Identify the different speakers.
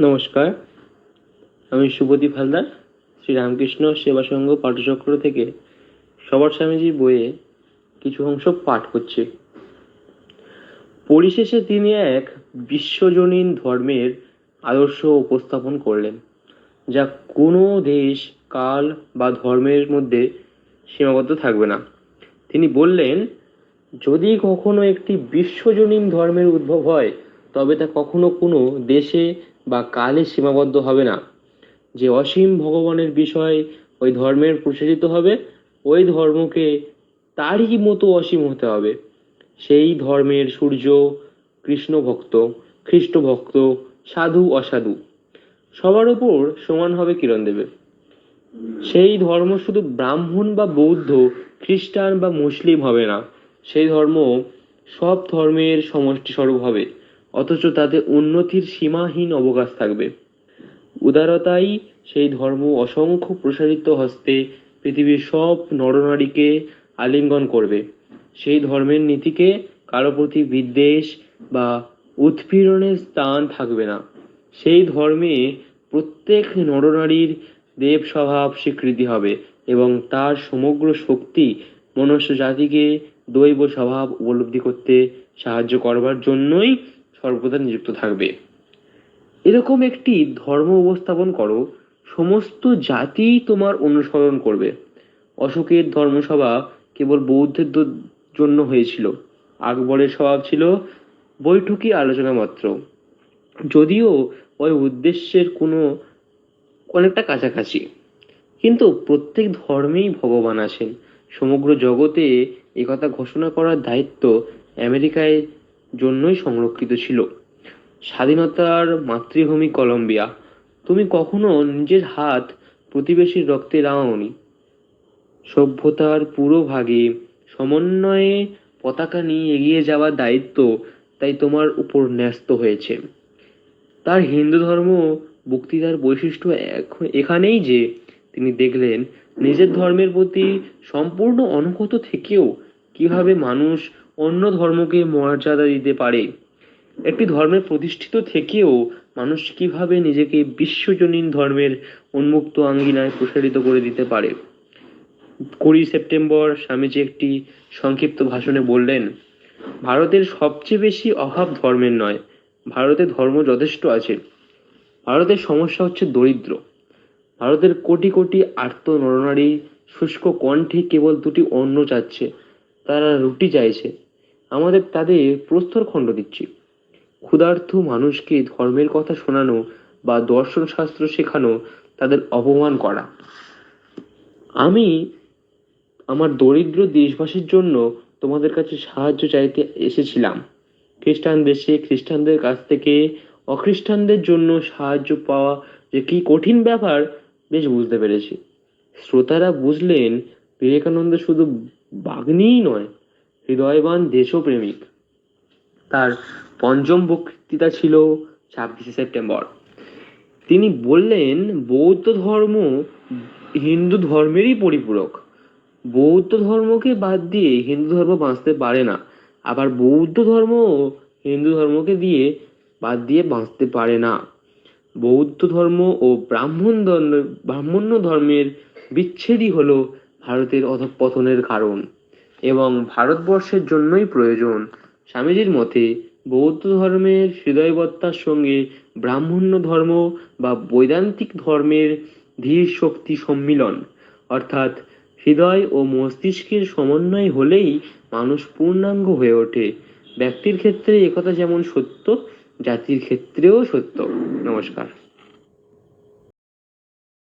Speaker 1: নমস্কার। আমি শুভদীপ হালদার শ্রী রামকৃষ্ণ সেবা সংঘ পাঠচক্র থেকে সবার স্বামীজি বইয়ে কিছু অংশ পাঠ করছি। পরিশেষে তিনি এক বিশ্বজনীন ধর্মের আদর্শ উপস্থাপন করলেন, যা কোনো দেশ, কাল বা ধর্মের মধ্যে সীমাবদ্ধ থাকবে না। তিনি বললেন, যদি কখনো একটি বিশ্বজনীন ধর্মের উদ্ভব হয় তবে তা কখনো কোনো দেশে বা কালে সীমাবদ্ধ হবে না। যে অসীম ভগবানের বিষয় ওই ধর্মের প্রসারিত হবে, ওই ধর্মকে তারই মতো অসীম হতে হবে। সেই ধর্মের সূর্য, কৃষ্ণ ভক্ত, খ্রিস্ট ভক্ত, সাধু, অসাধু, সবার উপর সমান হবে কিরণ দেবে সেই ধর্ম শুধু ব্রাহ্মণ বা বৌদ্ধ, খ্রিস্টান বা মুসলিম হবে না। সেই ধর্ম সব ধর্মের সমষ্টি স্বরূপ হবে। অথচ তাতে উন্নতির সীমাহীন অবকাশ থাকবে। উদারতাই সেই ধর্ম অসংখ্য প্রসারিত হস্তে পৃথিবীর সব নরনারীকে আলিঙ্গন করবে। সেই ধর্মের নীতিকে কারও প্রতি বিদ্বেষ বা উৎপীড়নের স্থান থাকবে না। সেই ধর্মে প্রত্যেক নরনারীর দেব স্বভাব স্বীকৃতি হবে এবং তার সমগ্র শক্তি মনুষ্য জাতিকে দৈব স্বভাব উপলব্ধি করতে সাহায্য করবার জন্যই সর্বদা নিযুক্ত থাকবে। এরকম একটি ধর্ম উপস্থাপন করো, সমস্ত জাতি তোমার অনুসরণ করবে। অশোকের ধর্মসভা কেবল বৌদ্ধের জন্য হয়েছিল। আকবরের স্বভাব ছিল বৈঠকি আলোচনা মাত্র। যদিও ওই উদ্দেশ্যের কোনো অনেকটা কাছাকাছি। কিন্তু প্রত্যেক ধর্মেই ভগবান আছেন। সমগ্র জগতে একথা ঘোষণা করার দায়িত্ব আমেরিকায় জন্যই সংরক্ষিত ছিল। স্বাধীনতার মাতৃভূমি কলম্বিয়া। তুমি কখনো নিজের হাত প্রতিবেশীর রক্তে রাঙাওনি সভ্যতার পুরো ভাগে সমন্বয়ে পতাকা নিয়ে এগিয়ে যাওয়ার দায়িত্ব তাই তোমার উপর ন্যস্ত হয়েছে। তার হিন্দু ধর্ম বক্তৃতার বৈশিষ্ট্য এখ- এখানেই যে তিনি দেখলেন নিজের ধর্মের প্রতি সম্পূর্ণ অনুগত থেকেও কীভাবে মানুষ অন্য ধর্মকে মর্যাদা দিতে পারে। একটি ধর্মে প্রতিষ্ঠিত থেকেও মানুষ কীভাবে নিজেকে বিশ্বজনীন ধর্মের উন্মুক্ত আঙ্গিনায় প্রসারিত করে দিতে পারে? কুড়ি সেপ্টেম্বর স্বামীজি একটি সংক্ষিপ্ত ভাষণে বললেন, ভারতের সবচেয়ে বেশি অভাব ধর্মের নয়, ভারতে ধর্ম যথেষ্ট আছে। ভারতের সমস্যা হচ্ছে দরিদ্র। ভারতের কোটি কোটি আর্ত নরনারী শুষ্ক কণ্ঠে কেবল দুটি অন্ন চাচ্ছে। তারা রুটি চাইছে। আমাদের তাদের প্রস্তর খণ্ড দিচ্ছি। ক্ষুধার্ত মানুষকে ধর্মের কথা শোনানো বা দর্শন শাস্ত্র শেখানো তাদের অপমান করা। আমি আমার দরিদ্র দেশবাসীর জন্য তোমাদের কাছে সাহায্য চাইতে এসেছিলাম। খ্রিস্টান দেশে খ্রিস্টানদের কাছ থেকে অখ্রিস্টানদের জন্য সাহায্য পাওয়া যে কি কঠিন ব্যাপার, বেশ বুঝতে পেরেছি। শ্রোতারা বুঝলেন বিবেকানন্দ শুধু বাগ্নিই নয়, হৃদয়বান দেশপ্রেমিক। তার পঞ্চম বক্তৃতা ছিল ছাব্বিশে সেপ্টেম্বর। তিনি বললেন, বৌদ্ধ ধর্ম হিন্দু ধর্মেরই পরিপূরক। বৌদ্ধ ধর্মকে বাদ দিয়ে হিন্দু ধর্ম বাঁচতে পারে না। আবার বৌদ্ধ ধর্ম হিন্দু ধর্মকে দিয়ে বাদ দিয়ে বাঁচতে পারে না। বৌদ্ধ ধর্ম ও ব্রাহ্মণ ধর্ম, ব্রাহ্মণ্য ধর্মের বিচ্ছেদই হলো ভারতের অধঃপতনের কারণ এবং ভারতবর্ষের জন্যই প্রয়োজন। স্বামীজির মতে, বৌদ্ধ ধর্মের হৃদয়বত্তার সঙ্গে ব্রাহ্মণ্য ধর্ম বা বৈদান্তিক ধর্মের ধীর শক্তি সম্মিলন, অর্থাৎ হৃদয় ও মস্তিষ্কের সমন্বয় হলেই মানুষ পূর্ণাঙ্গ হয়ে ওঠে। ব্যক্তির ক্ষেত্রে একথা যেমন সত্য, জাতির ক্ষেত্রেও সত্য। নমস্কার।